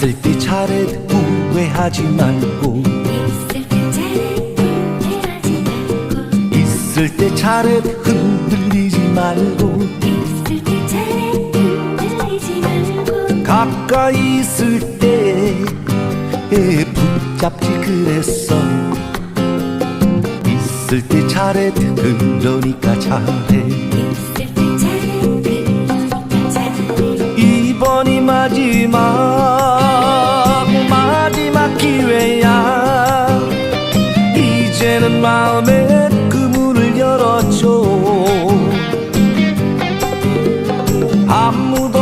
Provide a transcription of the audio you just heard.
있을 때 잘해 후회하지 말고. 있을 때 잘해 흔들리지 말고. 가까이 있을 때 붙잡지 그랬어. 있을 때 그러니까 잘해. 있을 때 잘해 그러니까 잘해. 이번이 마지막 이제는 마음에 그 문을 열었죠 아무도